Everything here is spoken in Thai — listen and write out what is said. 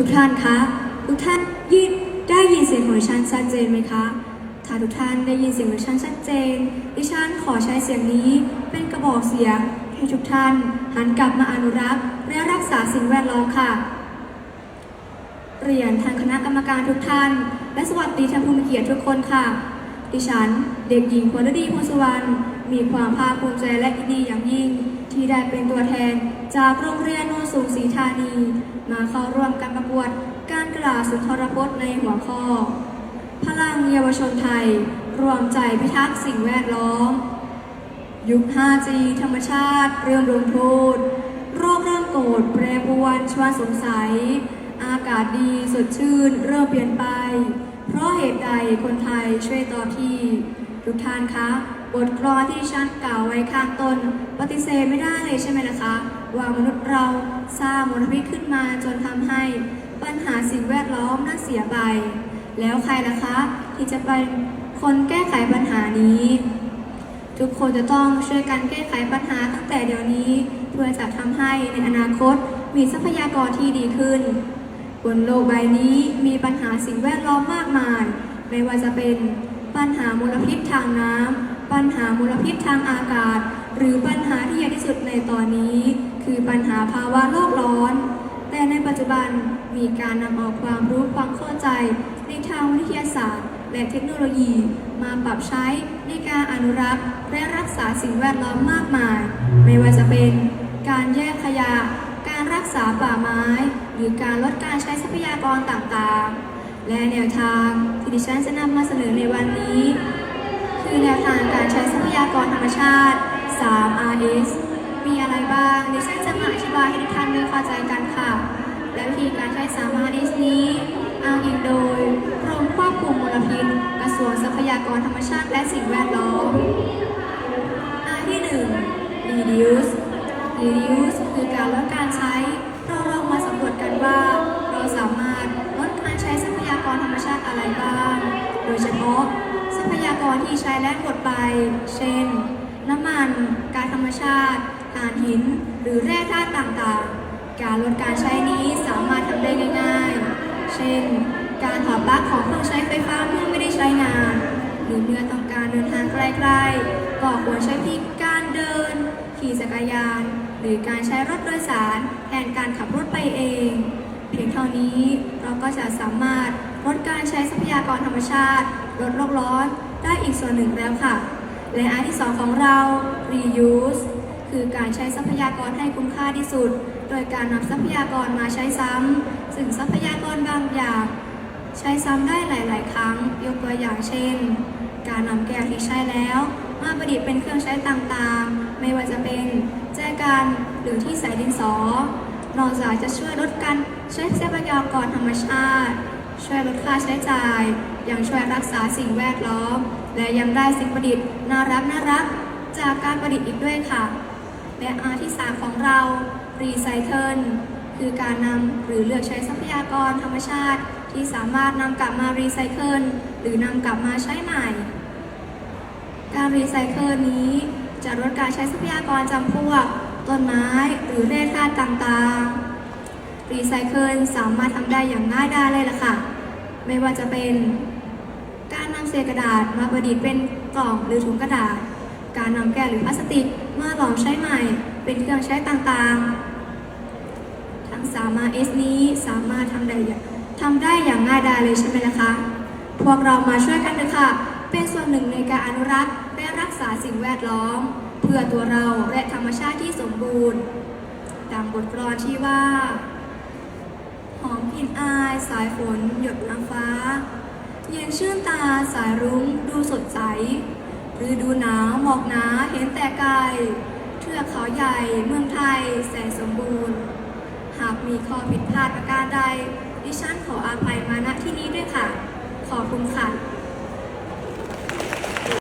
ทุกท่านคะทุกท่านยินได้ยินเสียงของดิฉันชัดเจนไหมคะถ้าทุกท่านได้ยินเสียงของดิฉันชัดเจน ดิฉันขอใช้เสียงนี้เป็นกระบอกเสียงให้ทุกท่านหันกลับมาอนุรักษ์ และรักษาสิ่งแวดล้อมค่ะเรียนทางคณะกรรมการทุกท่าน และสวัสดีท่านผู้มีเกียรติทุกคนค่ะ ดิฉัน เด็กหญิงพลดีพงศวรรณมีความภาคภูมิใจและยินดีอย่างยิ่ง ที่ได้เป็นตัวแทนจากโรงเรียนโนนสูงศรีธานี มาเข้าร่วมการประกวดการกล่าวสุนทรพจน์ในหัวข้อ พลังเยาวชนไทย รวมใจพิทักษ์สิ่งแวดล้อม ยุค 5G ธรรมชาติ เริ่มลงโทษโรคเริ่มโกรธแปรปรวนชวนสงสัย อากาศดีสดชื่น เริ่มเปลี่ยนไป เพราะเหตุใดคนไทยช่วยต่อที่ ทุกท่านคะบทกลอนที่ฉันกล่าวไว้ข้างต้น ปฏิเสธไม่ได้เลยใช่ไหมล่ะคะ ว่ามนุษย์เราสร้างมลพิษขึ้นมาจนทำให้ปัญหาสิ่งแวดล้อมนั้นเสียไป แล้วใครล่ะคะ ที่จะเป็นคนแก้ไขปัญหานี้ ทุกคนจะต้องช่วยกันแก้ไขปัญหาตั้งแต่เดี๋ยวนี้ เพื่อจะทำให้ในอนาคตมีทรัพยากรที่ดีขึ้น บนโลกใบนี้มีปัญหาสิ่งแวดล้อมมากมาย ไม่ว่าจะเป็น ปัญหามลพิษทางน้ำ ปัญหามลพิษทางอากาศ หรือปัญหาที่ใหญ่ที่สุดในตอนนี้ คือปัญหาภาวะโลกร้อน แต่ในปัจจุบันมีการนำเอาความรู้ความเข้าใจ ในทางวิทยาศาสตร์ และเทคโนโลยี มาปรับใช้ในการอนุรักษ์ และรักษาสิ่งแวดล้อมมากมาย ไม่ว่าจะเป็นการแยกขยะ การรักษาป่าไม้ หรือการลดการใช้ทรัพยากรต่างๆ และแนวทางที่ดิฉันจะนำมาเสนอในวันนี้ คือแนวทางการใช้ทรัพยากรธรรมชาติ 3 RS มีอะไรบ้าง ดิฉันจะมาอธิบายให้ทุกท่านได้เข้าใจกันค่ะ และวิธีการใช้ 3 RS นี้อ้างอิงโดยกรมควบคุมมลพิษกระทรวงทรัพยากรธรรมชาติและสิ่งแวดล้อม R ที่ 1 reduce reduce คือการลดการใช้ ชาติอะไรบ้าง โดยเฉพาะทรัพยากรที่ใช้และหมดไป เช่น น้ำมัน กาซธรรมชาติถ่านหิน หรือแร่ธาตุต่างๆ การลดการใช้นี้สามารถทำได้ง่าย ๆ เช่น การถอดปลั๊กของเครื่องใช้ไฟฟ้าเมื่อไม่ได้ใช้งาน หรือเมื่อต้องการเดินทางไกลๆ ก็ควรใช้วิธีการเดิน ขี่จักรยาน หรือการใช้รถโดยสารแทนการขับรถไปเอง เพียงเท่านี้เราก็จะสามารถ ลดการใช้ทรัพยากรธรรมชาติ ลดโลกร้อนได้อีกส่วนหนึ่งแล้วค่ะ และอันที่สองของเรา reuse คือการใช้ทรัพยากรให้คุ้มค่าที่สุด โดยการนำทรัพยากรมาใช้ซ้ำซึ่งทรัพยากรบางอย่าง ใช้ซ้ำได้หลาย ๆ ครั้ง ยกตัวอย่างเช่น การนำแก้วที่ใช้แล้วมาประดิษฐ์เป็นเครื่องใช้ต่าง ๆ ไม่ว่าจะเป็นแจกันหรือที่ใส่ดินสอ นอกจากจะช่วยลดการใช้ทรัพยากรธรรมชาติ ช่วยลดค่าใช้จ่าย ยังช่วยรักษาสิ่งแวดล้อม และยังได้สิ่งประดิษฐ์น่ารักน่ารักจากการประดิษฐ์อีกด้วยค่ะ และอาที่สามของเรารีไซเคิลคือการนำหรือเลือกใช้ทรัพยากรธรรมชาติ ที่สามารถนำกลับมารีไซเคิลหรือนำกลับมาใช้ใหม่ การรีไซเคิลนี้จะลดการใช้ทรัพยากรจำพวก ต้นไม้หรือแร่ธาตุต่างๆ รีไซเคิลสามารถทำได้อย่างง่ายดายเลยล่ะค่ะ ไม่ว่าจะเป็นการนำเศษกระดาษมาประดิษฐ์เป็นกล่องหรือถุงกระดาษ การนำแก้วหรือพลาสติกมาหลอมใช้ใหม่ เป็นเครื่องใช้ต่างๆ ทั้ง3 RS นี้สามารถทำได้ทำได้อย่างง่ายดายเลยใช่ไหมล่ะคะ พวกเรามาช่วยกันเลยค่ะ เป็นส่วนหนึ่งในการอนุรักษ์และรักษาสิ่งแวดล้อม เพื่อตัวเราและธรรมชาติที่สมบูรณ์ ดังบทกลอนที่ว่า หอมกลิ่นอายสายฝนหยดน้ำฟ้า เย็นชื่นตาสายรุ้งดูสดใสฤดูหนาวหมอกหนาเห็นแต่ไกลเทือกเขาใหญ่เมืองไทยแสนสมบูรณ์ หากมีข้อผิดพลาดประการใด ดิฉันขออาภัยมาณที่นี้ด้วยค่ะ ขอบคุณค่ะ